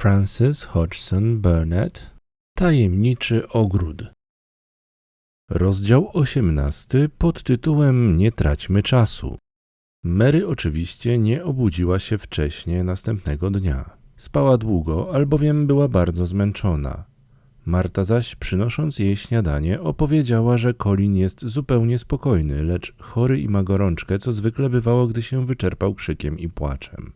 Francis Hodgson Burnett Tajemniczy ogród Rozdział 18 pod tytułem Nie traćmy czasu. Mary oczywiście nie obudziła się wcześnie następnego dnia. Spała długo, albowiem była bardzo zmęczona. Marta zaś, przynosząc jej śniadanie, opowiedziała, że Colin jest zupełnie spokojny, lecz chory i ma gorączkę, co zwykle bywało, gdy się wyczerpał krzykiem i płaczem.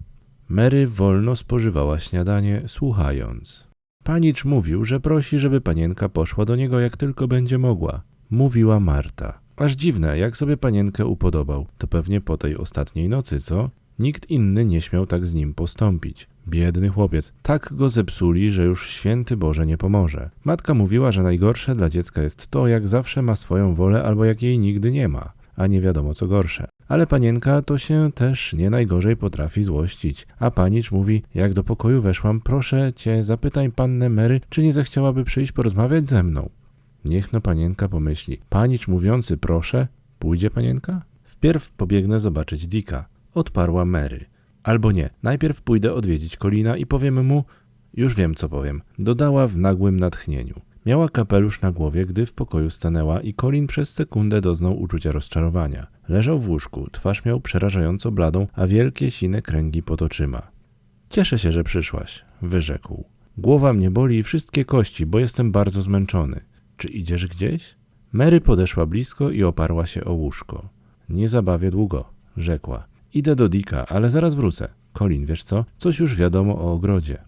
Mary wolno spożywała śniadanie, słuchając. Panicz mówił, że prosi, żeby panienka poszła do niego jak tylko będzie mogła. Mówiła Marta. Aż dziwne, jak sobie panienkę upodobał. To pewnie po tej ostatniej nocy, co? Nikt inny nie śmiał tak z nim postąpić. Biedny chłopiec. Tak go zepsuli, że już święty Boże nie pomoże. Matka mówiła, że najgorsze dla dziecka jest to, jak zawsze ma swoją wolę albo jak jej nigdy nie ma, a nie wiadomo co gorsze. Ale panienka to się też nie najgorzej potrafi złościć. A panicz mówi, jak do pokoju weszłam, proszę cię, zapytaj pannę Mary, czy nie zechciałaby przyjść porozmawiać ze mną. Niech no panienka pomyśli. Panicz mówiący proszę, pójdzie panienka? Wpierw pobiegnę zobaczyć Dika, odparła Mary. Albo nie, najpierw pójdę odwiedzić Kolina i powiem mu, już wiem co powiem, dodała w nagłym natchnieniu. Miała kapelusz na głowie, gdy w pokoju stanęła i Colin przez sekundę doznał uczucia rozczarowania. Leżał w łóżku, twarz miał przerażająco bladą, a wielkie sine kręgi pod oczyma. Cieszę się, że przyszłaś, wyrzekł. Głowa mnie boli i wszystkie kości, bo jestem bardzo zmęczony. Czy idziesz gdzieś? Mary podeszła blisko i oparła się o łóżko. Nie zabawię długo, rzekła. Idę do Dika, ale zaraz wrócę. Colin, wiesz co? Coś już wiadomo o ogrodzie.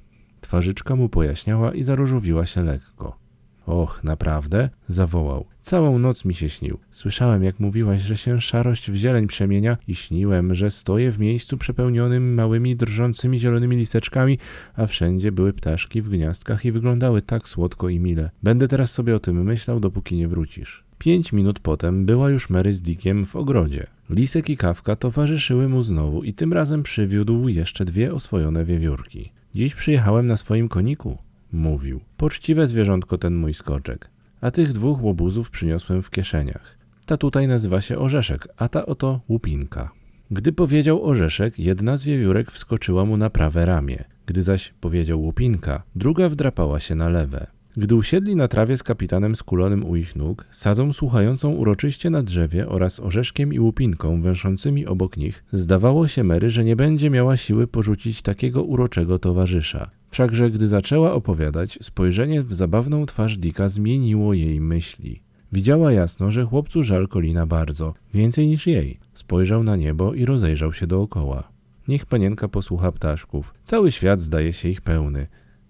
Twarzyczka mu pojaśniała i zaróżowiła się lekko. Och, naprawdę? zawołał. Całą noc mi się śnił. Słyszałem, jak mówiłaś, że się szarość w zieleń przemienia i śniłem, że stoję w miejscu przepełnionym małymi, drżącymi zielonymi listeczkami, a wszędzie były ptaszki w gniazdkach i wyglądały tak słodko i mile. Będę teraz sobie o tym myślał, dopóki nie wrócisz. Pięć minut potem była już Mary z Dickiem w ogrodzie. Lisek i Kawka towarzyszyły mu znowu i tym razem przywiódł jeszcze dwie oswojone wiewiórki. Dziś przyjechałem na swoim koniku, mówił. Poczciwe zwierzątko ten mój skoczek. A tych dwóch łobuzów przyniosłem w kieszeniach. Ta tutaj nazywa się Orzeszek, a ta oto Łupinka. Gdy powiedział Orzeszek, jedna z wiewiórek wskoczyła mu na prawe ramię. Gdy zaś powiedział Łupinka, druga wdrapała się na lewe. Gdy usiedli na trawie z kapitanem skulonym u ich nóg, sadzą słuchającą uroczyście na drzewie oraz orzeszkiem i łupinką węszącymi obok nich, zdawało się Mary, że nie będzie miała siły porzucić takiego uroczego towarzysza. Wszakże gdy zaczęła opowiadać, spojrzenie w zabawną twarz Dika zmieniło jej myśli. Widziała jasno, że chłopcu żal Kolina bardzo, więcej niż jej. Spojrzał na niebo i rozejrzał się dookoła. Niech panienka posłucha ptaszków. Cały świat zdaje się ich pełny.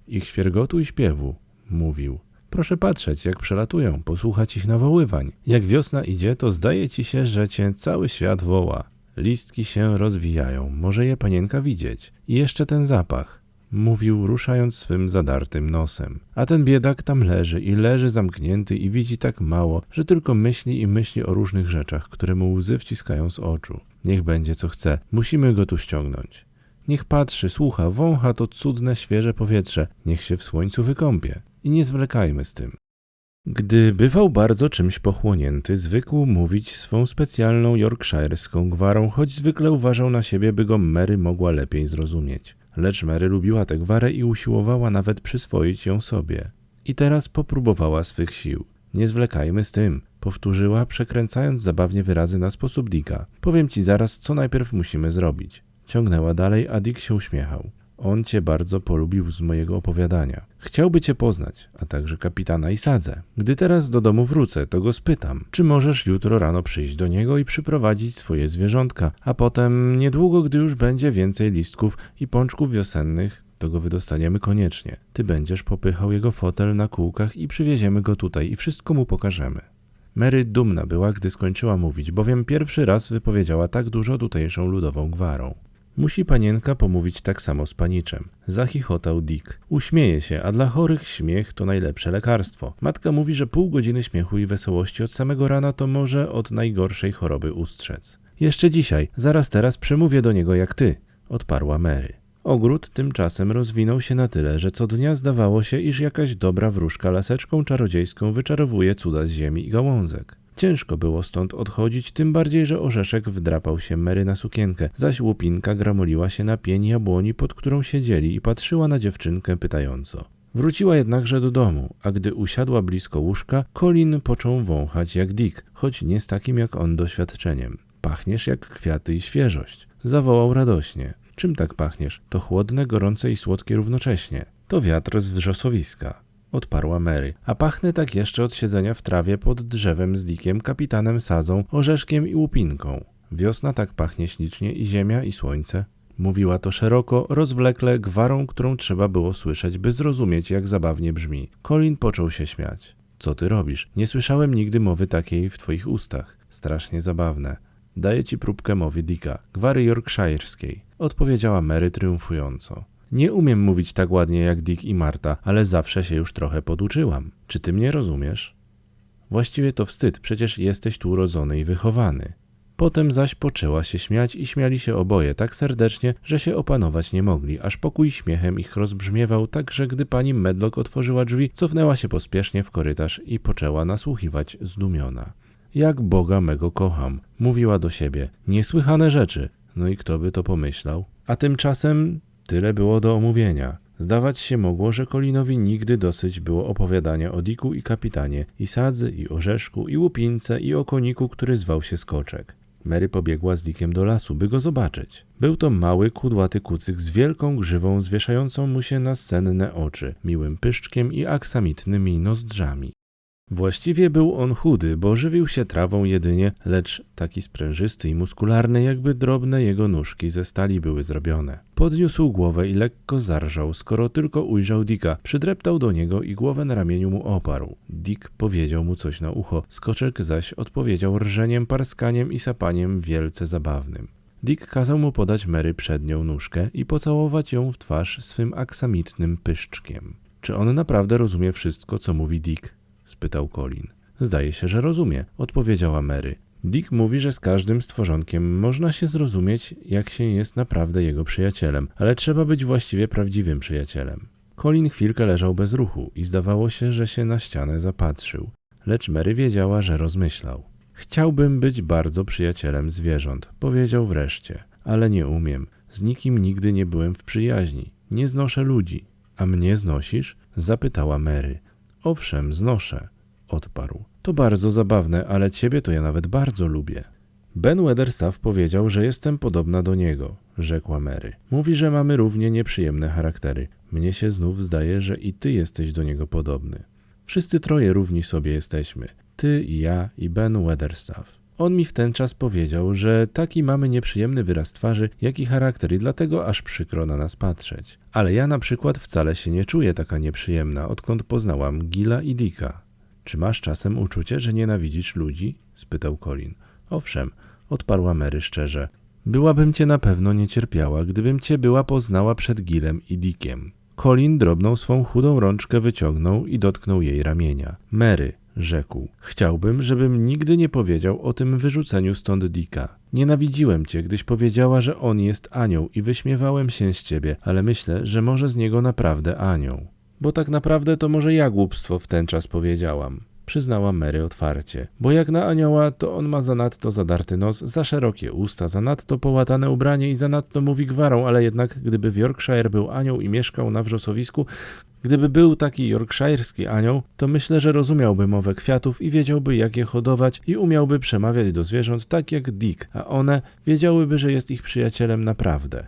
Ich świergotu i śpiewu mówił. Proszę patrzeć, jak przelatują, posłuchać ich nawoływań. Jak wiosna idzie, to zdaje ci się, że cię cały świat woła. Listki się rozwijają, może je panienka widzieć. I jeszcze ten zapach. Mówił, ruszając swym zadartym nosem. A ten biedak tam leży i leży zamknięty i widzi tak mało, że tylko myśli i myśli o różnych rzeczach, które mu łzy wciskają z oczu. Niech będzie co chce, musimy go tu ściągnąć. Niech patrzy, słucha, wącha to cudne, świeże powietrze, niech się w słońcu wykąpie i nie zwlekajmy z tym. Gdy bywał bardzo czymś pochłonięty, zwykł mówić swą specjalną yorkshire'ską gwarą, choć zwykle uważał na siebie, by go Mary mogła lepiej zrozumieć. Lecz Mary lubiła tę gwarę i usiłowała nawet przyswoić ją sobie. I teraz popróbowała swych sił. Nie zwlekajmy z tym, powtórzyła, przekręcając zabawnie wyrazy na sposób Dicka. Powiem ci zaraz, co najpierw musimy zrobić. Ciągnęła dalej, a Dick się uśmiechał. On cię bardzo polubił z mojego opowiadania. Chciałby cię poznać, a także kapitana i sadzę. Gdy teraz do domu wrócę, to go spytam, czy możesz jutro rano przyjść do niego i przyprowadzić swoje zwierzątka, a potem niedługo, gdy już będzie więcej listków i pączków wiosennych, to go wydostaniemy koniecznie. Ty będziesz popychał jego fotel na kółkach i przywieziemy go tutaj i wszystko mu pokażemy. Mary dumna była, gdy skończyła mówić, bowiem pierwszy raz wypowiedziała tak dużo tutejszą ludową gwarą. Musi panienka pomówić tak samo z paniczem. Zachichotał Dick. Uśmieje się, a dla chorych śmiech to najlepsze lekarstwo. Matka mówi, że pół godziny śmiechu i wesołości od samego rana to może od najgorszej choroby ustrzec. Jeszcze dzisiaj, zaraz teraz przemówię do niego jak ty, odparła Mary. Ogród tymczasem rozwinął się na tyle, że co dnia zdawało się, iż jakaś dobra wróżka laseczką czarodziejską wyczarowuje cuda z ziemi i gałązek. Ciężko było stąd odchodzić, tym bardziej, że orzeszek wdrapał się Mary na sukienkę, zaś łupinka gramoliła się na pień jabłoni, pod którą siedzieli i patrzyła na dziewczynkę pytająco. Wróciła jednakże do domu, a gdy usiadła blisko łóżka, Colin począł wąchać jak Dick, choć nie z takim jak on doświadczeniem. Pachniesz jak kwiaty i świeżość. Zawołał radośnie. Czym tak pachniesz? To chłodne, gorące i słodkie równocześnie. To wiatr z wrzosowiska. Odparła Mary. A pachnę tak jeszcze od siedzenia w trawie pod drzewem z Dickiem, kapitanem Sadzą, orzeszkiem i łupinką. Wiosna tak pachnie ślicznie i ziemia i słońce. Mówiła to szeroko, rozwlekle, gwarą, którą trzeba było słyszeć, by zrozumieć, jak zabawnie brzmi. Colin począł się śmiać. Co ty robisz? Nie słyszałem nigdy mowy takiej w twoich ustach. Strasznie zabawne. Daję ci próbkę mowy Dicka, gwary yorkshireskiej, odpowiedziała Mary triumfująco. Nie umiem mówić tak ładnie jak Dick i Marta, ale zawsze się już trochę poduczyłam. Czy ty mnie rozumiesz? Właściwie to wstyd, przecież jesteś tu urodzony i wychowany. Potem zaś poczęła się śmiać i śmiali się oboje tak serdecznie, że się opanować nie mogli, aż pokój śmiechem ich rozbrzmiewał tak, że gdy pani Medlock otworzyła drzwi, cofnęła się pospiesznie w korytarz i poczęła nasłuchiwać zdumiona. Jak Boga mego kocham, mówiła do siebie. Niesłychane rzeczy. No i kto by to pomyślał? A tymczasem tyle było do omówienia. Zdawać się mogło, że Kolinowi nigdy dosyć było opowiadania o Diku i kapitanie, i sadzy, i orzeszku, i łupince, i o koniku, który zwał się Skoczek. Mary pobiegła z Dickiem do lasu, by go zobaczyć. Był to mały, kudłaty kucyk z wielką grzywą zwieszającą mu się na senne oczy, miłym pyszczkiem i aksamitnymi nozdrzami. Właściwie był on chudy, bo żywił się trawą jedynie, lecz taki sprężysty i muskularny, jakby drobne jego nóżki ze stali były zrobione. Podniósł głowę i lekko zarżał, skoro tylko ujrzał Dicka. Przydreptał do niego i głowę na ramieniu mu oparł. Dick powiedział mu coś na ucho, skoczek zaś odpowiedział rżeniem, parskaniem i sapaniem wielce zabawnym. Dick kazał mu podać Mary przednią nóżkę i pocałować ją w twarz swym aksamitnym pyszczkiem. Czy on naprawdę rozumie wszystko, co mówi Dick? Spytał Colin. Zdaje się, że rozumie, odpowiedziała Mary. Dick mówi, że z każdym stworzonkiem można się zrozumieć, jak się jest naprawdę jego przyjacielem, ale trzeba być właściwie prawdziwym przyjacielem. Colin chwilkę leżał bez ruchu i zdawało się, że się na ścianę zapatrzył, lecz Mary wiedziała, że rozmyślał. Chciałbym być bardzo przyjacielem zwierząt, powiedział wreszcie, ale nie umiem. Z nikim nigdy nie byłem w przyjaźni. Nie znoszę ludzi. A mnie znosisz? zapytała Mary. Owszem, znoszę, odparł. To bardzo zabawne, ale ciebie to ja nawet bardzo lubię. Ben Weatherstaff powiedział, że jestem podobna do niego, rzekła Mary. Mówi, że mamy równie nieprzyjemne charaktery. Mnie się znów zdaje, że i ty jesteś do niego podobny. Wszyscy troje równi sobie jesteśmy. Ty ja i Ben Weatherstaff. On mi w ten czas powiedział, że taki mamy nieprzyjemny wyraz twarzy, jak i charakter i dlatego aż przykro na nas patrzeć. Ale ja na przykład wcale się nie czuję taka nieprzyjemna, odkąd poznałam Gila i Dicka. Czy masz czasem uczucie, że nienawidzisz ludzi? spytał Colin. Owszem, odparła Mary szczerze. Byłabym cię na pewno nie cierpiała, gdybym cię była poznała przed Gilem i Dickiem. Colin drobną swą chudą rączkę wyciągnął i dotknął jej ramienia. Mary, rzekł. Chciałbym, żebym nigdy nie powiedział o tym wyrzuceniu stąd Dicka. Nienawidziłem cię, gdyś powiedziała, że on jest anioł i wyśmiewałem się z ciebie, ale myślę, że może z niego naprawdę anioł. Bo tak naprawdę to może ja głupstwo w ten czas powiedziałam przyznała Mary otwarcie. Bo jak na anioła, to on ma zanadto zadarty nos, za szerokie usta, zanadto połatane ubranie i zanadto mówi gwarą, ale jednak gdyby w Yorkshire był anioł i mieszkał na wrzosowisku, gdyby był taki yorkshirski anioł, to myślę, że rozumiałby mowę kwiatów i wiedziałby jak je hodować i umiałby przemawiać do zwierząt tak jak Dick, a one wiedziałyby, że jest ich przyjacielem naprawdę.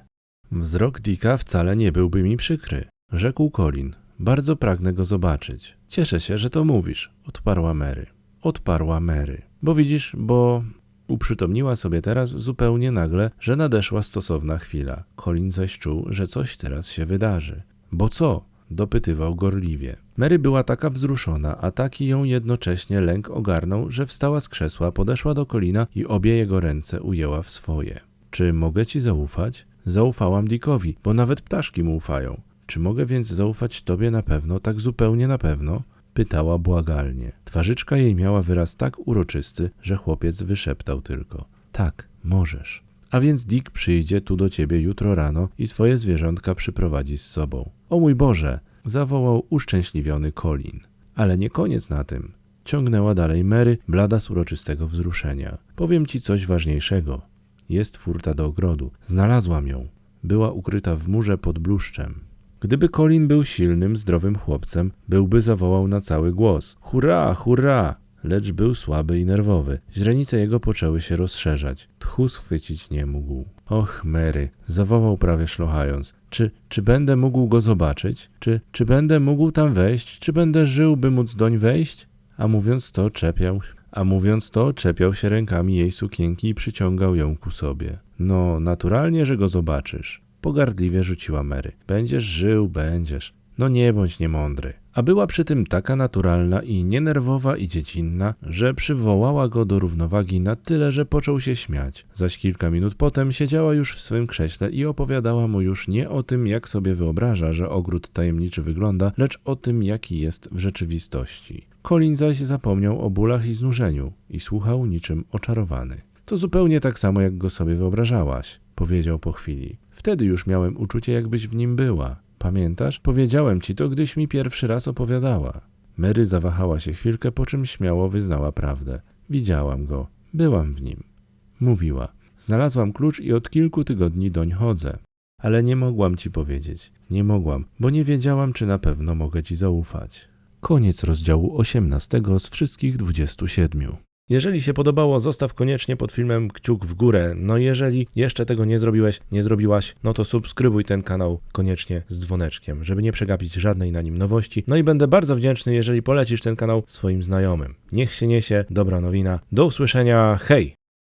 Wzrok Dicka wcale nie byłby mi przykry, rzekł Colin. Bardzo pragnę go zobaczyć. Cieszę się, że to mówisz, odparła Mary. Odparła Mary. Bo widzisz, bo uprzytomniła sobie teraz zupełnie nagle, że nadeszła stosowna chwila. Colin zaś czuł, że coś teraz się wydarzy. Bo co? dopytywał gorliwie. Mary była taka wzruszona, a taki ją jednocześnie lęk ogarnął, że wstała z krzesła, podeszła do Kolina i obie jego ręce ujęła w swoje. Czy mogę ci zaufać? Zaufałam Dickowi, bo nawet ptaszki mu ufają. Czy mogę więc zaufać tobie na pewno, tak zupełnie na pewno? Pytała błagalnie. Twarzyczka jej miała wyraz tak uroczysty, że chłopiec wyszeptał tylko. Tak, możesz. A więc Dick przyjdzie tu do ciebie jutro rano i swoje zwierzątka przyprowadzi z sobą. O mój Boże! zawołał uszczęśliwiony Colin. Ale nie koniec na tym. ciągnęła dalej Mary, blada z uroczystego wzruszenia. Powiem ci coś ważniejszego. Jest furta do ogrodu. Znalazłam ją. Była ukryta w murze pod bluszczem. Gdyby Colin był silnym, zdrowym chłopcem, byłby zawołał na cały głos: Hurra, hurra! Lecz był słaby i nerwowy. Źrenice jego poczęły się rozszerzać. Tchu schwycić nie mógł. Och, Mary, zawołał prawie szlochając. Czy, czy będę mógł go zobaczyć? Czy, czy będę mógł tam wejść? Czy będę żył, by móc doń wejść? A mówiąc to, czepiał, a mówiąc to, czepiał się rękami jej sukienki i przyciągał ją ku sobie. No, naturalnie, że go zobaczysz. Pogardliwie rzuciła Mary. Będziesz żył, będziesz. No nie bądź niemądry. A była przy tym taka naturalna i nienerwowa i dziecinna, że przywołała go do równowagi na tyle, że począł się śmiać. Zaś kilka minut potem siedziała już w swym krześle i opowiadała mu już nie o tym, jak sobie wyobraża, że ogród tajemniczy wygląda, lecz o tym, jaki jest w rzeczywistości. Colin zaś zapomniał o bólach i znużeniu i słuchał niczym oczarowany. To zupełnie tak samo, jak go sobie wyobrażałaś, powiedział po chwili. Wtedy już miałem uczucie, jakbyś w nim była. Pamiętasz? Powiedziałem ci to, gdyś mi pierwszy raz opowiadała. Mary zawahała się chwilkę, po czym śmiało wyznała prawdę. Widziałam go. Byłam w nim. Mówiła. Znalazłam klucz i od kilku tygodni doń chodzę. Ale nie mogłam ci powiedzieć. Nie mogłam, bo nie wiedziałam, czy na pewno mogę ci zaufać. Koniec rozdziału 18 z wszystkich 27. Jeżeli się podobało, zostaw koniecznie pod filmem kciuk w górę. No jeżeli jeszcze tego nie zrobiłeś, nie zrobiłaś, no to subskrybuj ten kanał koniecznie z dzwoneczkiem, żeby nie przegapić żadnej na nim nowości. No i będę bardzo wdzięczny, jeżeli polecisz ten kanał swoim znajomym. Niech się niesie dobra nowina. Do usłyszenia, hej!